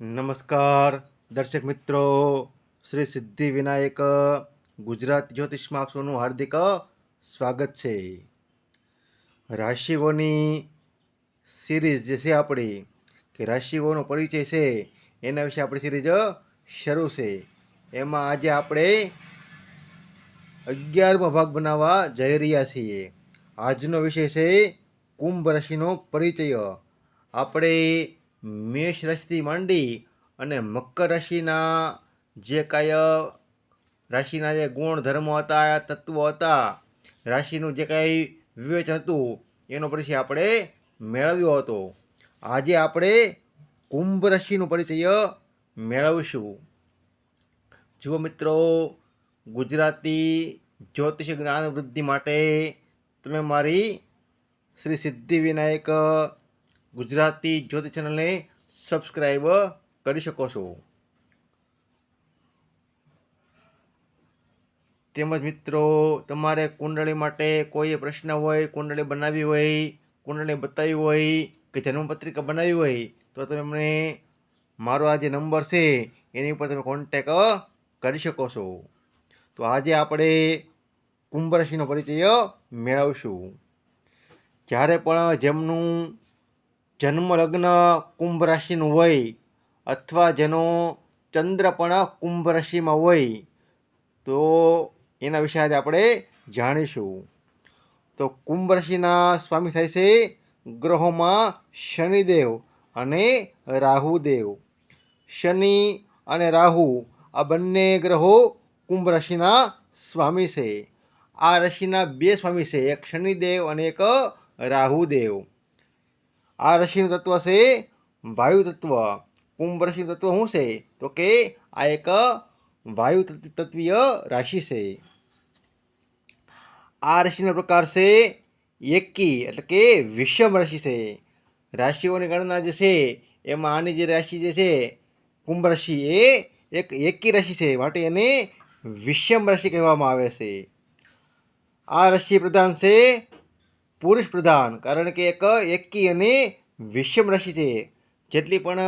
નમસ્કાર, દર્શક મિત્રો. શ્રી સિદ્ધિ વિનાયક, ગુજરાત જ્યોતિષમાં આપ હાર્દિક સ્વાગત છે. રાશિઓની સિરીઝ જે છે આપણી, કે રાશિઓનો પરિચય છે, એના વિશે આપણી સિરીઝ શરૂ છે. એમાં આજે આપણે અગિયારમો ભાગ બનાવવા જઈ રહ્યા છીએ. આજનો વિષય છે, કુંભ રાશિનો પરિચય. આપણે મેષ રાશિથી માંડી અને મકર રાશિના જે કાંઈ રાશિના જે ગુણ, ધર્મો હતા તત્વો હતા, રાશિનું જે કાંઈ વિવેચન હતું, એનો પરિચય આપણે મેળવ્યો હતો. આજે આપણે કુંભ રાશિનો પરિચય મેળવીશું. જુઓ મિત્રો, ગુજરાતી જ્યોતિષ જ્ઞાન વૃદ્ધિ માટે તમે મારી શ્રી સિદ્ધિ વિનાયક ગુજરાતી જ્યોતિ ચેનલને સબસ્ક્રાઈબ કરી શકો છો. તેમજ મિત્રો, તમારે કુંડળી માટે કોઈ પ્રશ્ન હોય, કુંડળી બનાવી હોય, કુંડળી બતાવી હોય કે જન્મપત્રિકા બનાવી હોય, તો તમે મને મારો આ જે નંબર છે, એની ઉપર તમે કોન્ટેક કરી શકો છો. તો આજે આપણે કુંભ રાશિનો પરિચય મેળવશું. જ્યારે પણ જેમનું જન્મ લગ્ન કુંભ રાશિનું હોય અથવા જેનો ચંદ્ર પણ કુંભ રાશિમાં હોય, તો એના વિશે આજે આપણે જાણીશું. તો કુંભ રાશિના સ્વામી થાય છે ગ્રહોમાં શનિદેવ અને રાહુદેવ. શનિ અને રાહુ આ બંને ગ્રહો કુંભ રાશિના સ્વામી છે. આ રાશિના બે સ્વામી છે, એક શનિદેવ અને એક રાહુદેવ. આ રસીનું તત્વ છે, વાયુ તત્વ. કુંભ રસીનું તત્વ શું છે? તો કે આ એક વાયુ તત્વ- તત્વીય રાશિ છે. આ રાશિનો પ્રકાર છે, એકી, એટલે કે વિષમ રાશિ છે. રાશિઓની ગણના જે છે, એમાં આની જે રાશિ જે છે કુંભ રાશિ એ એક એકી રાશિ છે, માટે એને વિષમ રાશિ કહેવામાં આવે છે. આ રાશિ પ્રધાન છે પુરુષ પ્રધાન, કારણ કે એક એકી અને વિષમ રાશિ છે. જેટલી પણ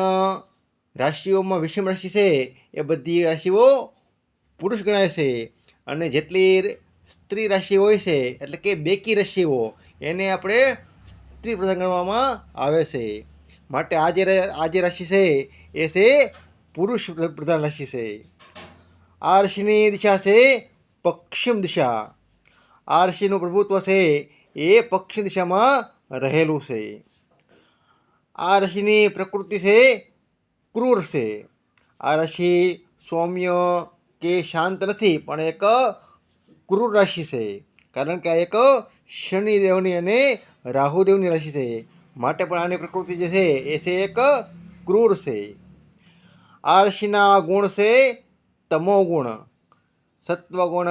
રાશિઓમાં વિષમ રાશિ છે, એ બધી રાશિઓ પુરુષ ગણાય છે. અને જેટલી સ્ત્રી રાશિ હોય છે, એટલે કે બેકી રાશિઓ, એને આપણે સ્ત્રી પ્રધાન ગણવામાં આવે છે. માટે આ જે આ જે રાશિ છે, એ છે પુરુષ પ્રધાન રાશિ છે. આ રાશિની દિશા છે પશ્ચિમ દિશા. આ રાશિનું પ્રભુત્વ છે એ પક્ષ દિશામાં રહેલું છે. આ રાશિની પ્રકૃતિ છે ક્રૂર છે. આ રાશિ સૌમ્ય કે શાંત નથી, પણ એક ક્રૂર રાશિ છે. કારણ કે આ એક શનિદેવની અને રાહુદેવની રાશિ છે. માટે પણ આની પ્રકૃતિ જે છે, એ છે એક ક્રૂર છે. આ રાશિના ગુણ છે તમો ગુણ સત્વગુણ,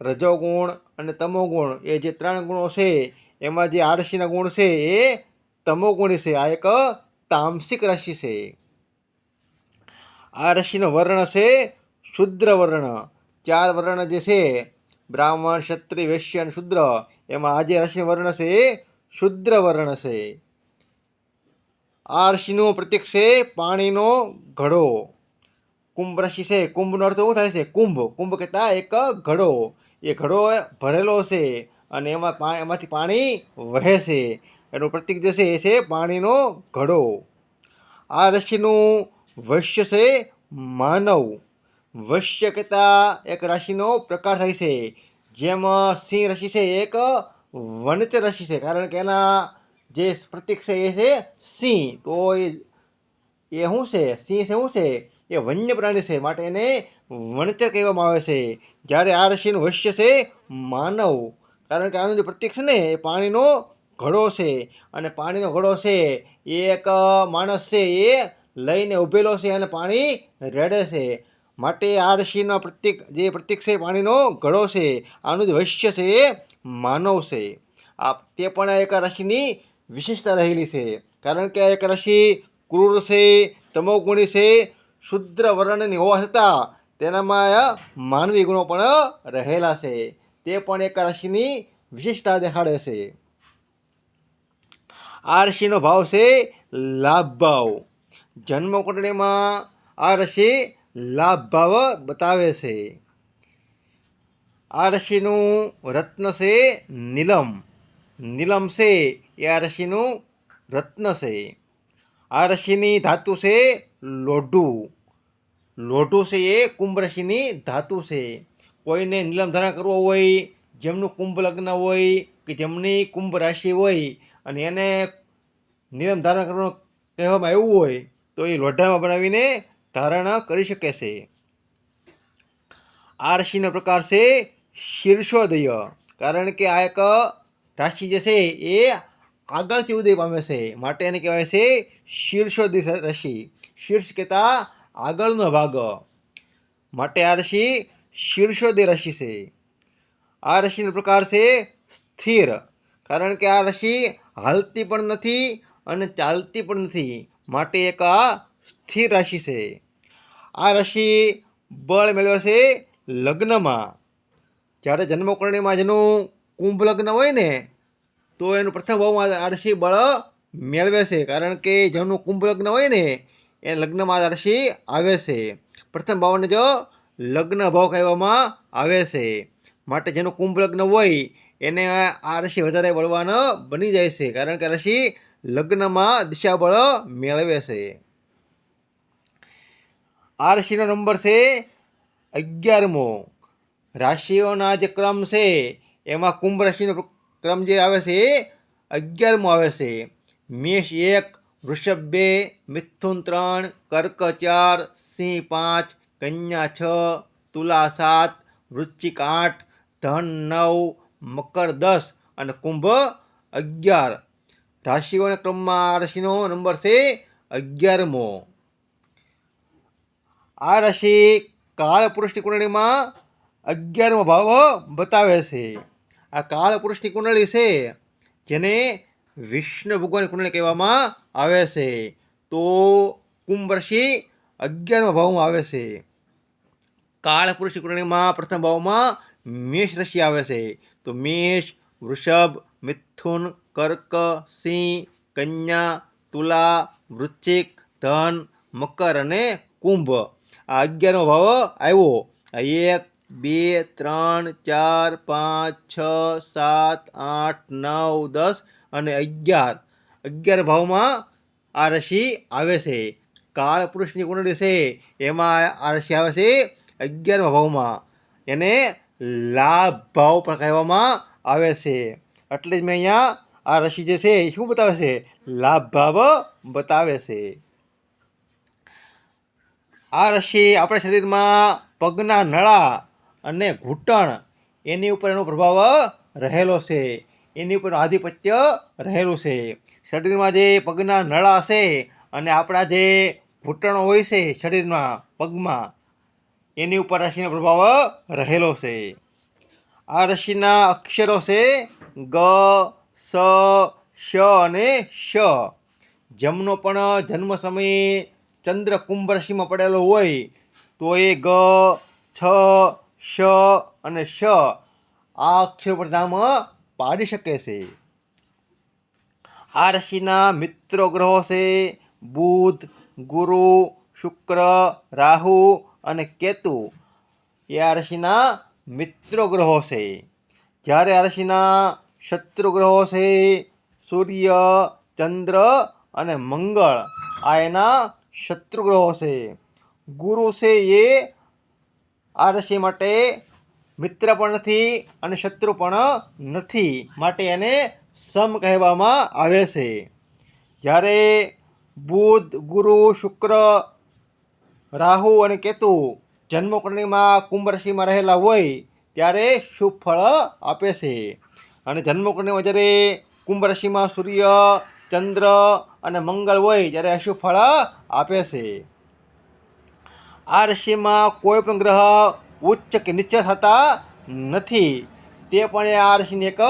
રજોગુણ અને તમોગુણ એ જે ત્રણ ગુણો છે, એમાં જે આળસીના ગુણ છે, એ તમોગુણી છે. આ એક તામસિક રાશિ છે. આ રાશિનો વર્ણ છે શુદ્ર વર્ણ. ચાર વર્ણ જે છે, બ્રાહ્મણ, ક્ષત્રિય, વૈશ્ય અને શુદ્ર, એમાં આ જે રાશિનો વર્ણ છે, એ શુદ્ર વર્ણ છે. આ રાશિનું પ્રતીક છે પાણીનો ઘડો. કુંભ રાશિ છે. કુંભનો અર્થ શું થાય છે? કુંભ. કુંભ કહેતા એક ઘડો. એ ઘડો ભરેલો છે અને એમાં પાણી એમાંથી પાણી વહે છે. એનું પ્રતીક જે છે એ છે પાણીનો ઘડો. આ રાશિનું વૈશ્ય છે માનવ. વૈશ્ય કહેતા એક રાશિનો પ્રકાર થાય છે. જેમ સિંહ રાશિ છે એક વનિત રાશિ છે. કારણ કે એના જે પ્રતીક છે એ છે સિંહ. તો એ શું છે? સિંહ છે શું છે? એ વન્ય પ્રાણી છે માટે એને વણચર કહેવામાં આવે છે. જ્યારે આ રસીનું વશ્ય છે માનવ. કારણ કે આનું જે પ્રતીક છે ને, એ પાણીનો ઘડો છે. અને પાણીનો ઘડો છે, એ એક માણસ છે, એ લઈને ઊભેલો છે અને પાણી રેડે છે. માટે આ રસીનો પ્રતિક, જે પ્રતિક છે પાણીનો ઘડો છે. આનું જે વૈશ્ય છે, એ માનવ છે. આ તે પણ એક રસીની વિશેષતા રહેલી છે. કારણ કે એક રસી ક્રૂર છે, તમોગુણી છે શુદ્ર વર્ણની હોવા છતાં તેનામાં માનવી ગુણો પણ રહેલા છે. તે પણ એક રાશિની વિશેષતા દેખાડે છે. આ રાશિનો ભાવ છે લાભ ભાવ. જન્મકુંડળીમાં આ રાશિ લાભ ભાવ બતાવે છે. આ રાશિનું રત્ન છે નીલમ. નીલમ છે એ આ રાશિનું રત્ન છે. આ રશિની ધાતુ છે લોઢું. લોઢું છે એ કુંભ રાશિની ધાતુ છે. કોઈને નીલમ ધારણ કરવો હોય, જેમનું કુંભ લગ્ન હોય કે જેમની કુંભ રાશિ હોય અને એને નિયમ ધારણ કરવાનું કહેવામાં આવ્યું હોય, તો એ લોઢામાં બનાવીને ધારણ કરી શકે છે. આ રાશિનો પ્રકાર છે શીર્ષોદય. કારણ કે આ એક રાશિ જે છે એ આગળથી ઉદય પામે છે. માટે એને કહેવાય છે શીર્ષોદય રશિ શીર્ષ કહેતા આગળનો ભાગ. માટે આ રશિ શીર્ષોદય રશિ છે. આ રશિનો પ્રકાર છે સ્થિર. કારણ કે આ રશિ હાલતી પણ નથી અને ચાલતી પણ નથી. માટે એક આ સ્થિર રાશિ છે. આ રશિ બળ મેળવે છે લગ્નમાં. જ્યારે જન્મકુંડળીમાં જેનું કુંભ લગ્ન હોય ને તો એનું પ્રથમ ભાવમાં આ બળ મેળવે છે. કારણ કે જેનું કુંભ લગ્ન હોય ને, એ લગ્નમાં આ આવે છે. પ્રથમ ભાવને જો લગ્ન ભાવ કહેવામાં આવે છે. માટે જેનું કુંભ લગ્ન હોય, એને આ રસી વધારે બળવાન બની જાય છે. કારણ કે રસી લગ્નમાં દિશાબળ મેળવે છે. આ રસીનો નંબર છે અગિયારમો. રાશિઓના જે ક્રમ છે, એમાં કુંભ રાશિનો ક્રમ જે આવે છે એ અગિયારમો આવે છે. મેષ એક, વૃષભ બે, મિથુન ત્રણ, કર્ક ચાર, સિંહ પાંચ, કન્યા છ, તુલા સાત, વૃશ્ચિક આઠ, ધન નવ, મકર દસ અને કુંભ અગિયાર. રાશિઓના ક્રમમાં આ રાશિનો નંબર છે અગિયારમો. આ રાશિ કાળ પુરુષની કુંડળીમાં અગિયારમો ભાવ બતાવે છે. આ કાળ પુરુષની કુંડળી છે, જેને વિષ્ણુ ભગવાનની કુંડળી કહેવામાં આવે છે. તો કુંભ રાશિ અગિયારમા ભાવમાં આવે છે. કાળ પુરુષની કુંડળીમાં પ્રથમ ભાવમાં મેષ રાશિ આવે છે. તો મેષ, વૃષભ, મિથુન, કર્ક, સિંહ, કન્યા, તુલા, વૃશ્ચિક, ધન, મકર અને કુંભ. આ અગિયારમો ભાવ આવ્યો. એક બે, ત્રણ, ચાર, પાંચ, છ, સાત, આઠ, નવ, દસ અને અગિયાર. અગિયાર ભાવમાં આ રસી આવે છે. કાળ પુરુષની કુંડળી છે એમાં આ રસી આવે છે અગિયારમા ભાવમાં. એને લાભ ભાવ પણ કહેવામાં આવે છે. એટલે જ મેં અહીંયા આ રસી જે છે એ શું બતાવે છે? લાભ ભાવ બતાવે છે. આ રસી આપણા શરીરમાં પગના નળા અને ઘૂંટણ, એની ઉપર એનો પ્રભાવ રહેલો છે. એની ઉપર આધિપત્ય રહેલું છે. શરીરમાં જે પગના નળા છે અને આપણા જે ઘૂંટણો હોય છે શરીરમાં, પગમાં, એની ઉપર રાશિનો પ્રભાવ રહેલો છે. આ રાશિના અક્ષરો છે ગ, સ, શ અને શ. જેમનો પણ જન્મ સમયે ચંદ્ર કુંભ રાશિમાં પડેલો હોય, તો એ ગ, છ શ અને શ આ અક્ષર પર પાડી શકે છે. આ રાશિના મિત્ર ગ્રહો છે. બુધ, ગુરુ, શુક્ર, રાહુ અને કેતુ. એ આ રાશિના મિત્ર ગ્રહો છે. જ્યારે આ રાશિના શત્રુ ગ્રહો છે, સૂર્ય, ચંદ્ર અને મંગળ, આ એના શત્રુ ગ્રહો છે. ગુરુ છે એ આ રસી માટે મિત્ર પણ નથી અને શત્રુ પણ નથી માટે એને સમ કહેવામાં આવે છે. જ્યારે બુધ, ગુરુ, શુક્ર, રાહુ અને કેતુ જન્મકુંડળીમાં કુંભ રાશિમાં રહેલા હોય ત્યારે શુભ ફળ આપે છે. અને જન્મકુંડળીમાં જ્યારે કુંભ રાશિમાં સૂર્ય, ચંદ્ર અને મંગળ હોય ત્યારે અશુભ ફળ આપે છે. આ રાશિમાં કોઈ પણ ગ્રહ ઉચ્ચ કે નીચે થતા નથી. તે પણ આ રાશિની એક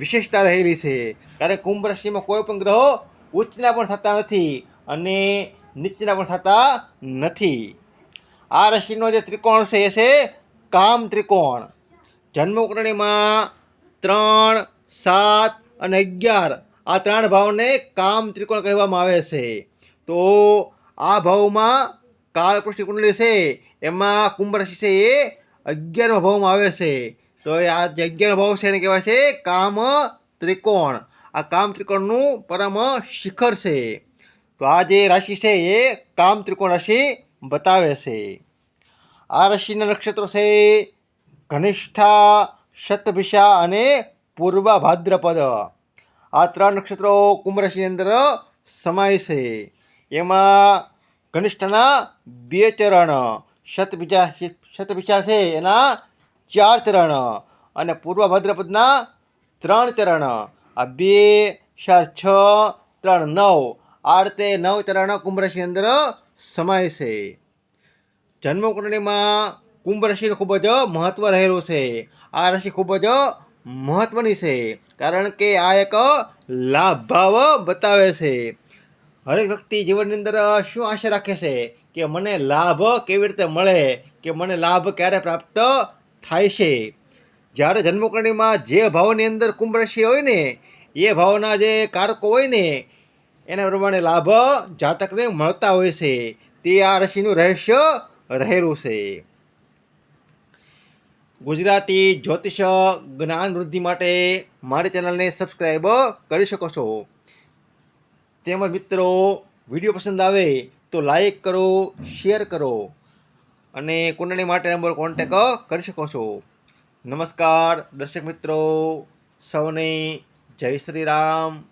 વિશેષતા રહેલી છે. કારણ કુંભ રાશિમાં કોઈ પણ ગ્રહો ઉચ્ચના પણ થતા નથી અને નીચના પણ થતા નથી. આ રાશિનો જે ત્રિકોણ છે એ છે કામ ત્રિકોણ. જન્મકુંડળીમાં ત્રણ, સાત અને અગિયાર આ ત્રણ ભાવને કામ ત્રિકોણ કહેવામાં આવે છે. તો આ ભાવમાં કાળપૃષ્ટિ કુંડલી છે, એમાં કુંભ રાશિ છે એ અગિયારમા ભાવમાં આવે છે. તો એ આ જે અગિયાર ભાવ છે એને કહેવાય છે કામ ત્રિકોણ. આ કામ ત્રિકોણનું પરમ શિખર છે. તો આ જે રાશિ છે એ કામ ત્રિકોણ રાશિ બતાવે છે. આ રાશિના નક્ષત્રો છે ઘનિષ્ઠા શતભિષા અને પૂર્વ ભાદ્રપદ. આ ત્રણ નક્ષત્રો કુંભ રાશિની અંદર સમાય છે. એમાં ઘનિષ્ઠના બે ચરણ શતબીજા શતબીજા છે એના ચાર ચરણ અને પૂર્વ ભદ્રપદના ત્રણ ચરણ. આ બે, ચાર, છ, ત્રણ, નવ. આ રીતે નવ ચરણ કુંભરાશિ અંદર સમાય છે. જન્મકુંડળીમાં કુંભ રાશિનું ખૂબ જ મહત્ત્વ રહેલું છે. આ રાશિ ખૂબ જ મહત્ત્વની છે, કારણ કે આ એક લાભ ભાવ બતાવે છે. હરેક વ્યક્તિ જીવનની અંદર શું આશા રાખે છે? કે મને લાભ કેવી રીતે મળે? કે મને લાભ ક્યારે પ્રાપ્ત થાય છે? જ્યારે જન્મકરણીમાં જે ભાવની અંદર કુંભ રાશિ હોય ને, એ ભાવના જે કારકો હોય ને, એના પ્રમાણે લાભ જાતકને મળતા હોય છે. તે આ રાશિનું રહસ્ય રહેલું છે. ગુજરાતી જ્યોતિષ જ્ઞાન વૃદ્ધિ માટે મારી ચેનલને સબસ્ક્રાઈબ કરી શકો છો. તેમજ મિત્રો, વીડિયો પસંદ આવે તો લાઈક કરો શેર કરો અને કુંડળી માટે નંબર કોન્ટેક કરી શકો છો. નમસ્કાર, દર્શક મિત્રો, સૌને જય શ્રી રામ.